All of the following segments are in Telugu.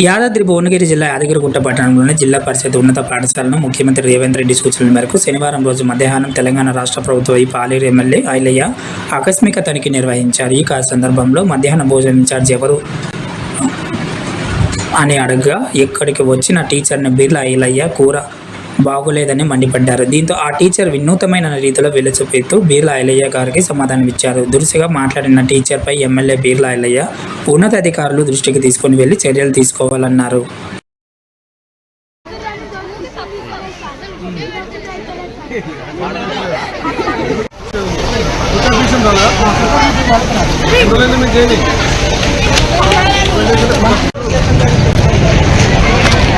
యాదాద్రి భువనగిరి జిల్లా యాదగిరిగుట్ట పట్టణంలోని జిల్లా పరిషత్ ఉన్నత పాఠశాలను ముఖ్యమంత్రి రేవంత్ రెడ్డి సూచనల మేరకు శనివారం రోజు మధ్యాహ్నం తెలంగాణ రాష్ట్ర ప్రభుత్వ ఈ పాలేరు ఎమ్మెల్యే ఐలయ్య ఆకస్మిక తనిఖీ నిర్వహించారు. ఈ కా- సందర్భంలో మధ్యాహ్నం భోజనం ఇన్ఛార్జ్ ఎవరు అని అడగగా ఎక్కడికి వచ్చిన టీచర్ని బిర్లా ఐలయ్య కూర బాగోలేదని మండిపడ్డారు. దీంతో ఆ టీచర్ వినూతమైన రీతిలో వెలుచుపెడుతూ బీర్లా ఐలయ్య గారికి సమాధానం ఇచ్చారు దురుసుగా మాట్లాడిన టీచర్పై ఎమ్మెల్యే బీర్లా ఐలయ్య ఉన్నతాధికారులు దృష్టికి తీసుకుని వెళ్ళి చర్యలు తీసుకోవాలన్నారు.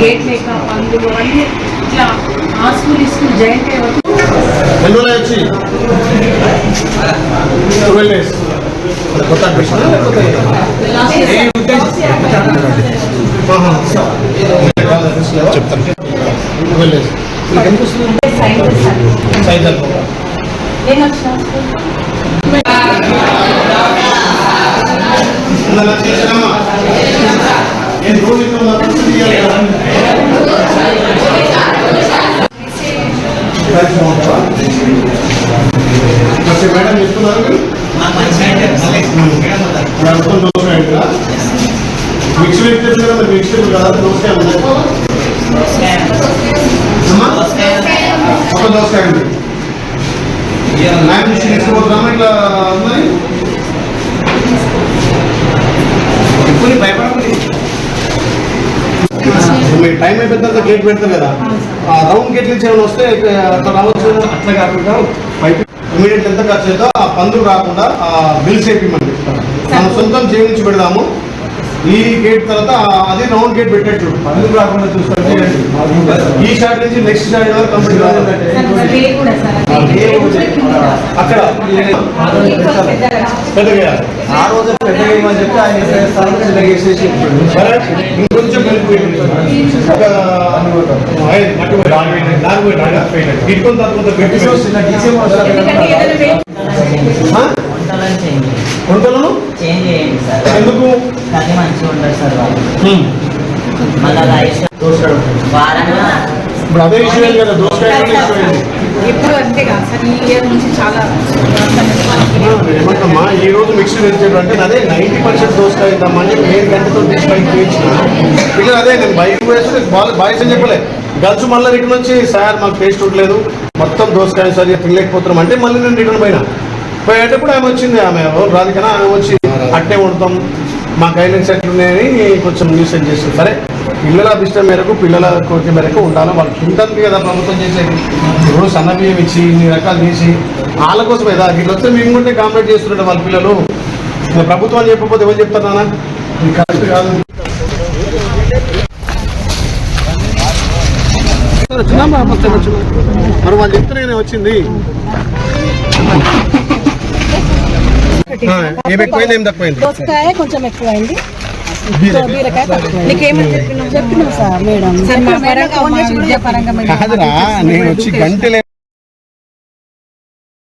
గేట్ లేక పందులు అన్నీ ఇట్లా ఆ స్కూల్ ఈ స్కూల్ జాయింట్ అయ్యే వరకు ఎన్ని రోజులు వచ్చి ట్వెల్వ్ డేస్ కొత్త అడ్మిషన్ చెప్తాను ట్వెల్వ్ నేను వచ్చిన స్కూల్ మేడం చెప్తున్నారు మిక్స్ వెజిటేబుల్ కదా వెజిటేబుల్ కదా అమ్మా? ఒక దోసకాయ ఉంది మ్యామ్ తీసుకుపోతున్నామా ఇట్లా ఉన్నాయి మీరు టైం అయిపోయిన తర్వాత గేట్ పెడతారు కదా. ఆ రౌండ్ గేట్ నుంచి ఏమైనా వస్తే అట్లా రావచ్చు. అట్లా కాకుండా ఇమీడియట్ ఎంత ఖర్చు అవుతుందో ఆ పందులు రాకుండా ఆ బిల్స్ వేపిమండి. మనం సొంతం జీవించి పెడదాము. ఈ గేట్ తర్వాత అది రౌండ్ గేట్ పెట్టేట్టు పందులు రాకుండా చూసుకోండి ఈ షాట్ నుంచి నెక్స్ట్ షాట్ వరకు కంప్లీట్. అక్కడ పెద్దగా. ఆ రోజు పెద్దగా ఏమని చెప్తే ఆయన సరే ఇంకొంచెం. ఇటుకొని పెట్టి చిన్న? వంటలను చేంజ్ కొలతలను చేంజ్ చేయండి సార్ ఎందుకు మంచిగా ఉంటుంది సార్ వాళ్ళు. మళ్ళీ రైస్ వారంగా ఇప్పుడు అదే ఇష్యూ కదా? దోసకాయ ఎప్పుడు అంతే కాదు. సార్ ఈ ఇయర్ నుంచి చాలా ఏమంటమ్మా ఈ రోజు అంటే అదే నైంటీ పర్సెంట్ దోసకాయ ఇద్దామని నేను గంటతో తీసి బయటకు వేయించిన పిల్లలు అదే నేను బయటకు వేస్తే బాయ్స్ అని చెప్పలే. గర్ల్స్ మళ్ళీ రిటర్న్ వచ్చి సార్ మాకు టేస్ట్ ఉండలేదు. మొత్తం దోసకాయ సరిగ్గా తినలేకపోతున్నాం. అంటే మళ్ళీ నేను రిటర్న్ పోయినా. పోయేటప్పుడు ఆమె వచ్చింది ఆమె ఎవరు రాధికనా? ఆమె వచ్చి అట్టే ఉంటాం మా గైడెన్స్ ఎట్లున్నాయని కొంచెం న్యూస్ చేస్తుంది సరే పిల్లల అభిష్టం మేరకు పిల్లల కోరిక మేరకు ఉండాలి. వాళ్ళకి ఉంటుంది కదా ప్రభుత్వం చేసేది. ఇప్పుడు సన్నబియ్యం ఇచ్చి ఇన్ని రకాలు చేసి వాళ్ళ కోసం కదా ఇట్లా వస్తే మేము ఉంటే కాంప్లైంట్ చేస్తుంటే వాళ్ళ పిల్లలు. ఇంకా ప్రభుత్వం చెప్పకపోతే ఎవరు చెప్తారా ఇది కరెక్ట్ కాదు. మరి వాళ్ళు చెప్తేనే వచ్చింది ఆ, ఏం ఎక్కువైంది ఏం తక్కువైంది దోసకాయ కొంచెం ఎక్కువైంది. చెప్పినావు? Sir madam. పరంగా నేను వచ్చి గంటలే